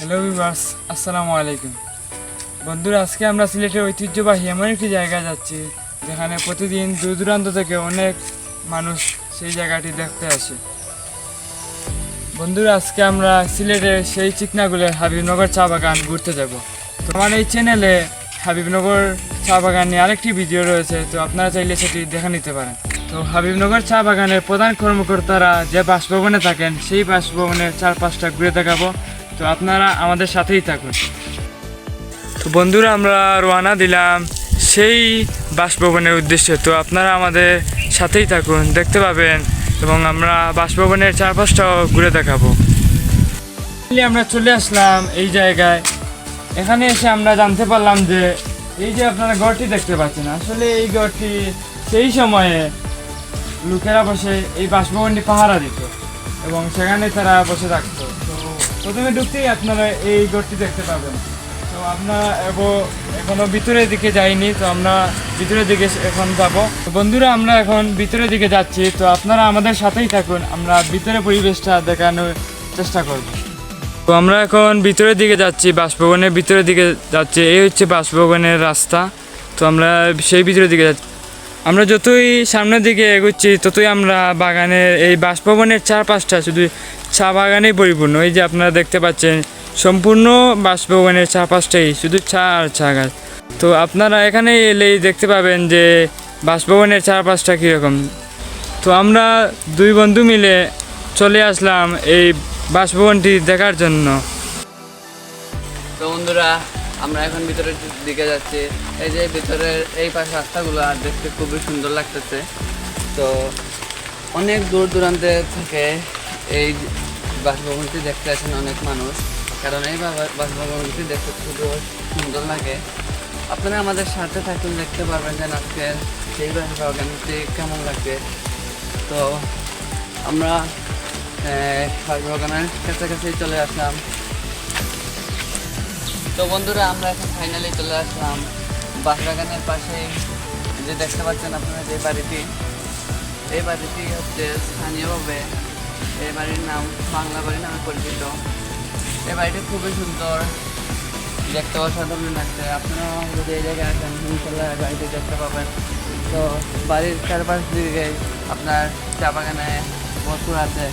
Hello বিবাস আসসালামু আলাইকুম বন্ধুরা, আজকে আমরা সিলেটের ঐতিহ্যবাহী এমন একটি জায়গায় যাচ্ছি, যেখানে প্রতিদিন দূর দূরান্ত থেকে অনেক মানুষ সেই জায়গাটি দেখতে আসে। বন্ধুরা, আজকে আমরা সিলেটের সেই চিকনাগুলের হাবিবনগর চা বাগান ঘুরতে যাব। তো আমার এই চ্যানেলে হাবিবনগর চা বাগান নিয়ে আরেকটি ভিডিও রয়েছে, তো আপনারা চাইলে সেটি দেখে নিতে পারেন। তো হাবিবনগর চা বাগানের প্রধান কর্মকর্তারা যে বাসভবনে থাকেন, সেই বাসভবনের চারপাশটা ঘুরে দেখাবো। তো আপনারা আমাদের সাথেই থাকুন। তো বন্ধুরা, আমরা রওনা দিলাম সেই বাসভবনের উদ্দেশ্যে। তো আপনারা আমাদের সাথেই থাকুন, দেখতে পাবেন এবং আমরা বাসভবনের চারপাশটাও ঘুরে দেখাবো। আমরা চলে আসলাম এই জায়গায়। এখানে এসে আমরা জানতে পারলাম যে এই যে আপনারা ঘরটি দেখতে পাচ্ছেন, আসলে এই ঘরটি সেই সময়ে লোকেরা বসে এই বাসভবনটি পাহারা দিত এবং সেখানে তারা বসে থাকতো। প্রথমে ঢুকতেই আপনারা এই ঘরটি দেখতে পাবেন। তো আমরা এখনও ভিতরের দিকে যাইনি, তো আমরা ভিতরের দিকে এখন যাব। বন্ধুরা, আমরা এখন ভিতরের দিকে যাচ্ছি, তো আপনারা আমাদের সাথেই থাকুন, আমরা ভিতরে পরিবেশটা দেখানোর চেষ্টা করব। তো আমরা এখন ভিতরের দিকে যাচ্ছি, বাসভবনের ভিতরের দিকে যাচ্ছি, এই হচ্ছে বাসভবনের রাস্তা। তো আমরা সেই ভিতরের দিকে যাচ্ছি। আমরা যতই সামনের দিকে এগোচ্ছি, ততই আমরা বাগানের এই বাসভবনের চারপাশটা শুধু চা বাগানেই পরিপূর্ণ। এই যে আপনারা দেখতে পাচ্ছেন, সম্পূর্ণ বাসভবনের চারপাশটাই শুধু চা আর চা গাছ। তো আপনারা এখানে এলেই দেখতে পাবেন যে বাসভবনের চারপাশটা কীরকম। তো আমরা দুই বন্ধু মিলে চলে আসলাম এই বাসভবনটি দেখার জন্য। তো বন্ধুরা আমরা এখন ভিতরের দিকে যাচ্ছি। এই যে ভিতরের এই পাশে রাস্তাগুলো আর দেখতে খুবই সুন্দর লাগতেছে। তো অনেক দূর দূরান্তে থেকে এই বাসভবনটি দেখতে আসেন অনেক মানুষ। কারণ এই বাসভবনটি দেখতে খুবই সুন্দর লাগে। আপনারা আমাদের সাথে থাকুন, দেখতে পারবেন যে আজকে সেই বাসভবনটি কেমন লাগে তো আমরা বাসভবনের কাছাকাছি চলে আসলাম। তো বন্ধুরা, আমরা এখন ফাইনালি চলে আসলাম বাসবাগানের পাশে। যে দেখতে পাচ্ছেন আপনারা যে বাড়িটি, এই বাড়িটি হচ্ছে স্থানীয়ভাবে এই বাড়ির নাম বাংলা বাড়ি নামে পরিচিত। এই বাড়িটি খুবই সুন্দর দেখতে অসাধারণ লাগছে। আপনারা যদি এই জায়গায় আসেন বাড়িটি দেখতে পাবেন। তো বাড়ির চারপাশ দিকে আপনার চা বাগানে ভরপুর আছে।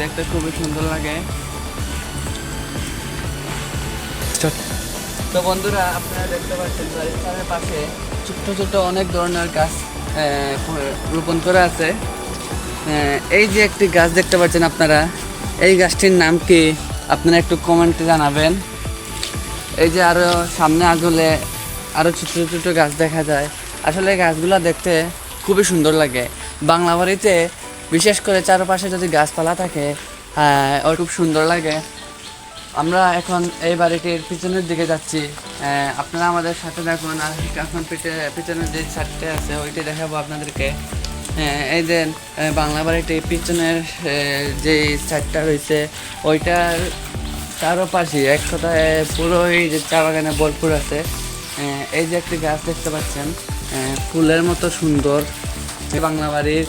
দেখতে খুবই সুন্দর লাগে। তো বন্ধুরা, আপনারা দেখতে পাচ্ছেন চারের পাশে ছোট্ট ছোট্ট অনেক ধরনের গাছ রোপণ করা আছে। এই যে একটি গাছ দেখতে পাচ্ছেন আপনারা, এই গাছটির নাম কি? আপনারা একটু কমেন্টে জানাবেন। এই যে আরও সামনে আগলে আরও ছোট ছোট গাছ দেখা যায়। আসলে গাছগুলো দেখতে খুবই সুন্দর লাগে। বাংলা বাড়িতে বিশেষ করে চারপাশে যদি গাছপালা থাকে হ্যাঁ ওর খুব সুন্দর লাগে। আমরা এখন এই বাড়িটির পিছনের দিকে যাচ্ছি। আপনারা আমাদের সাথে দেখুন আর এখন পিছে- পিছনের যে ছাদটা আছে, ওইটি দেখাবো আপনাদেরকে। এই যে বাংলা বাড়িটির পিছনের যে ছাদটা রয়েছে, ওইটার চারোপাশে এক কথায় পুরো এই যে চা বাগানে ভরপুর আছে। এই যে একটি গাছ দেখতে পাচ্ছেন ফুলের মতো সুন্দর। বাংলা বাড়ির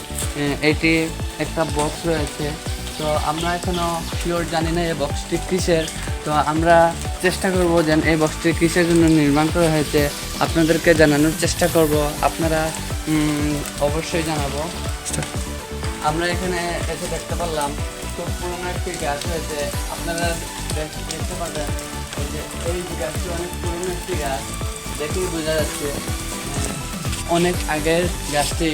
এটি একটা বক্স রয়েছে। তো আমরা এখনও শিওর জানি না এই বক্সটি কিসের। তো আমরা চেষ্টা করব যেন এই বক্সটি কিসের জন্য নির্মাণ করা হয়েছে, আপনাদেরকে জানানোর চেষ্টা করব। আপনারা অবশ্যই জানাব। আমরা এখানে এসে দেখতে পারলাম, খুব পুরোনো একটি গাছ হয়েছে। আপনারা দেখতে যে, এই গাছটি অনেক পুরোনো একটি গাছ। দেখেই বোঝা যাচ্ছে অনেক আগের গাছটি।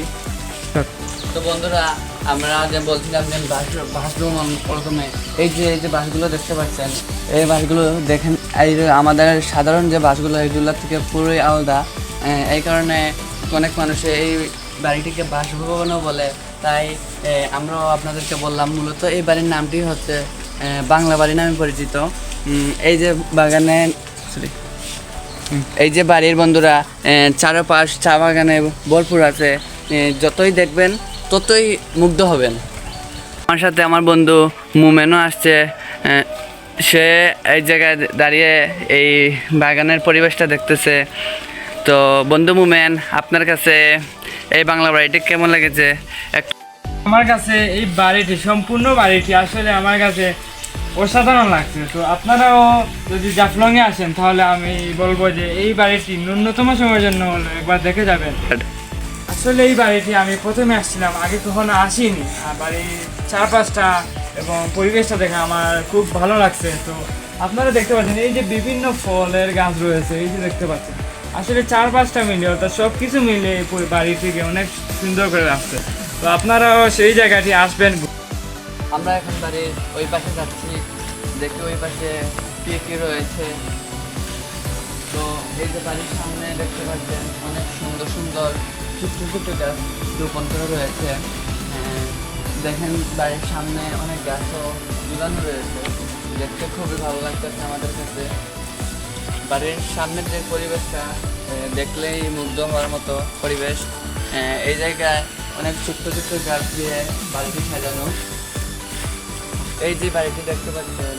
তো বন্ধুরা, আমরা যে বলছিলাম যে বাস বাসভবন প্রথমে, এই যে এই যে বাসগুলো দেখতে পাচ্ছেন, এই বাসগুলো দেখেন, এই আমাদের সাধারণ যে বাসগুলো এইগুলো থেকে পুরোই আলাদা। এই কারণে অনেক মানুষ এই বাড়িটিকে বাসভবনও বলে। তাই আমরাও আপনাদেরকে বললাম, মূলত এই বাড়ির নামটি হচ্ছে বাংলা বাড়ি নামে পরিচিত। এই যে বাগানে সরি এই যে বাড়ির বন্ধুরা চারপাশ চা বাগানে ভরপুর আছে। যতই দেখবেন ততই মুগ্ধ হবেন। আমার সাথে আমার বন্ধু মুমেনও আসছে সে এই জায়গায় দাঁড়িয়ে এই বাগানের পরিবেশটা দেখতেছে। তো বন্ধু মুমেন আপনার কাছে এই বাংলা বাড়িটি কেমন লেগেছে? আমার কাছে এই বাড়িটি সম্পূর্ণ বাড়িটি আসলে আমার কাছে অসাধারণ লাগছে। তো আপনারাও যদি জাফলংয়ে আসেন তাহলে আমি বলব যে এই বাড়িটি ন্যূনতম সময়ের জন্য হলো একবার দেখে যাবেন। আসলে এই বাড়িটি আমি প্রথমে আসছিলাম, আগে কখনো আসিনি। আর বাড়ির চারপাশটা এবং পরিবেশটা দেখে আমার খুব ভালো লাগছে। তো আপনারা দেখতে পাচ্ছেন, এই যে বিভিন্ন ফলের গাছ রয়েছে, এই যে দেখতে পাচ্ছেন। আসলে চার পাঁচটা মিলে অর্থাৎ সব কিছু মিলে এই পুরো বাড়িটিকে অনেক সুন্দর করে রাখছে তো আপনারাও সেই জায়গাটি আসবেন। আমরা এখন বাড়ির ওই পাশে যাচ্ছি, দেখি ওই পাশে কে কি রয়েছে। তো এই যে বাড়ির সামনে দেখতে পাচ্ছেন, অনেক সুন্দর সুন্দর ছোট্ট ছোট্ট গাছ রোপণ করা রয়েছে দেখেন বাড়ির সামনে অনেক গাছও ঝুলানো রয়েছে। দেখতে খুবই ভালো লাগতেছে আমাদের কাছে। বাড়ির সামনের যে পরিবেশটা দেখলেই মুগ্ধ হওয়ার মতো পরিবেশ। এই জায়গায় অনেক ছোট্ট ছোট্ট গাছ দিয়ে বাড়িটি সাজানো। এই যে বাড়িটি দেখতে পাচ্ছেন,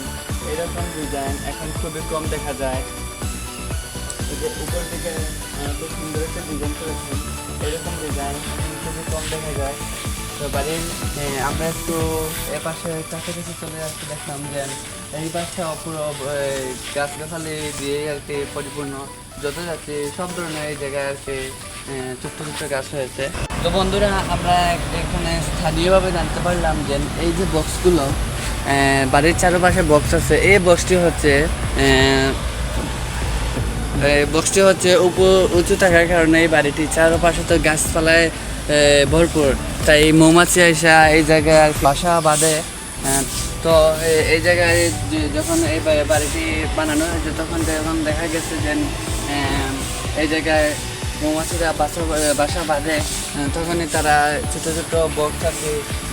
এরকম ডিজাইন এখন খুবই কম দেখা যায়। উপর দিকে খুব সুন্দর একটা ডিজাইন করেছেন। এরকম ডিজাইন খুবই কম দেখা যায়। তো বাড়ির আমরা একটু এ পাশে কাছাকাছি চলে আসতে দেখলাম যে, এই পাশটা পুরো গাছ গাছালি দিয়ে আর কি পরিপূর্ণ। যত যাচ্ছে সব ধরনের এই জায়গায় আর কি ছোট্ট ছোট্ট গাছ হয়েছে তো বন্ধুরা, আমরা এখানে স্থানীয়ভাবে জানতে পারলাম যে, এই যে বক্সগুলো বাড়ির চারপাশে বক্স আছে, এই বক্সটি হচ্ছে বক্সটি হচ্ছে, উপ উঁচু থাকার কারণে এই বাড়িটি চারপাশে তো গাছপালায় ভরপুর। তাই মৌমাছি আসা এই জায়গায় বাসা বাঁধে। তো এই জায়গায় যখন এই বাড়িটি বানানো হয়েছে, তখন যখন দেখা গেছে যে এই জায়গায় মৌমাছিরা বাসা বাসা বাঁধে তখনই তারা ছোটো ছোটো বক্স আর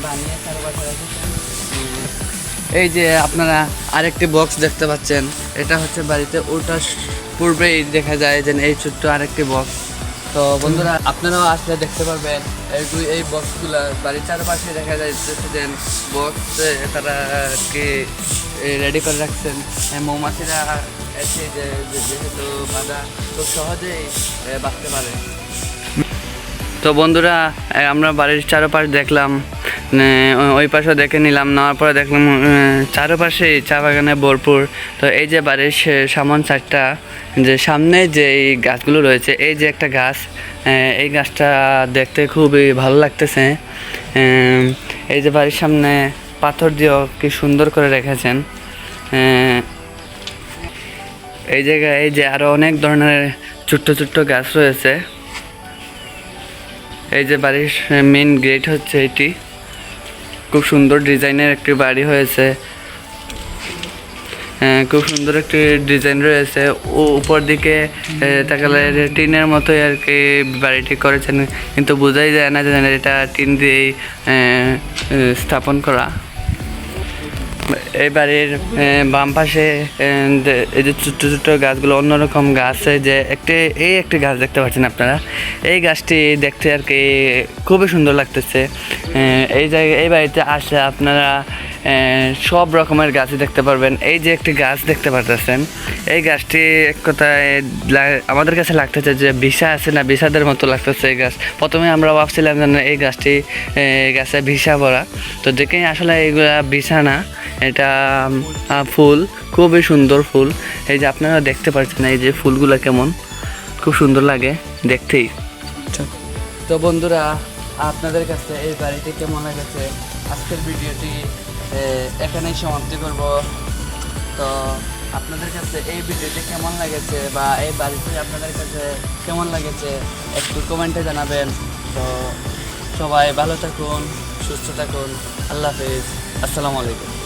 বানিয়ে চারপাশে রেখেছে এই যে আপনারা আরেকটি বক্স দেখতে পাচ্ছেন, এটা হচ্ছে বাড়িতে ওটা পূর্বেই দেখা যায় যে এই ছোট্ট আরেকটি বক্স তো বন্ধুরা, আপনারাও আসলে দেখতে পারবেন এই এই বক্সগুলো বাড়ির চারপাশে দেখা যায় যে বক্স তারা কি রেডি করে রাখছেন। মৌমাছিরা এসে যে যেহেতু বাঁধা খুব সহজেই বাঁচতে পারে। তো বন্ধুরা আমরা বাড়ির চারপাশ দেখলাম ওই পাশেও দেখে নিলাম নেওয়ার পরে দেখলাম এ, চারপাশেই চা বাগানে ভরপুর। তো এই যে বাড়ির সামন চারটা যে সামনে যে এই গাছগুলো রয়েছে এই যে একটা গাছ এই গাছটা দেখতে খুবই ভালো লাগতেছে। এই যে বাড়ির সামনে পাথর দিয়েও কি সুন্দর করে রেখেছেন। এই জায়গায় এই যে আরও অনেক ধরনের ছোট্ট ছোট্ট গাছ রয়েছে। এই যে বাড়ির মেন গেট হচ্ছে এটি। খুব সুন্দর ডিজাইনের একটি বাড়ি হয়েছে। হ্যাঁ, খুব সুন্দর একটি ডিজাইন রয়েছে। ও উপর দিকে তাকালে টিনের মতোই আর কি বাড়িটি করেছেন। কিন্তু বোঝাই যায় না যে এটা টিন দিয়েই স্থাপন করা। এই বাড়ির বাম পাশে এই যে ছোট্ট ছোট্ট গাছগুলো অন্যরকম গাছ যে একটি, এই একটি গাছ দেখতে পাচ্ছেন আপনারা। এই গাছটি দেখতে আর কি খুবই সুন্দর লাগতেছে। এই জায়গায়, এই বাড়িতে আসলে আপনারা সব রকমের গাছই দেখতে পারবেন। এই যে একটি গাছ দেখতে পাচ্ছেন এই গাছটি এক কথায় আমাদের কাছে লাগতেছে যে ভিসা আছে না বিষাদের মতো লাগতেছে এই গাছ। প্রথমে আমরা ভাবছিলাম যে এই গাছটি গাছে ভিসা ভরা। তো দেখেই আসলে এইগুলা ভিসা না। এটা ফুল, খুবই সুন্দর ফুল। এই যে আপনারা দেখতে পাচ্ছেন এই যে ফুলগুলো কেমন, খুব সুন্দর লাগে দেখতেই। তো বন্ধুরা, আপনাদের কাছে এই বাড়িটি কেমন লেগেছে? আজকের ভিডিওটি এখানেই সমাপ্তি করব। তো আপনাদের কাছে এই ভিডিওটি কেমন লেগেছে বা এই বাড়িটি আপনাদের কাছে কেমন লেগেছে, একটু কমেন্টে জানাবেন। তো সবাই ভালো থাকুন, সুস্থ থাকুন। আল্লাহ হাফিজ। আসসালামু আলাইকুম।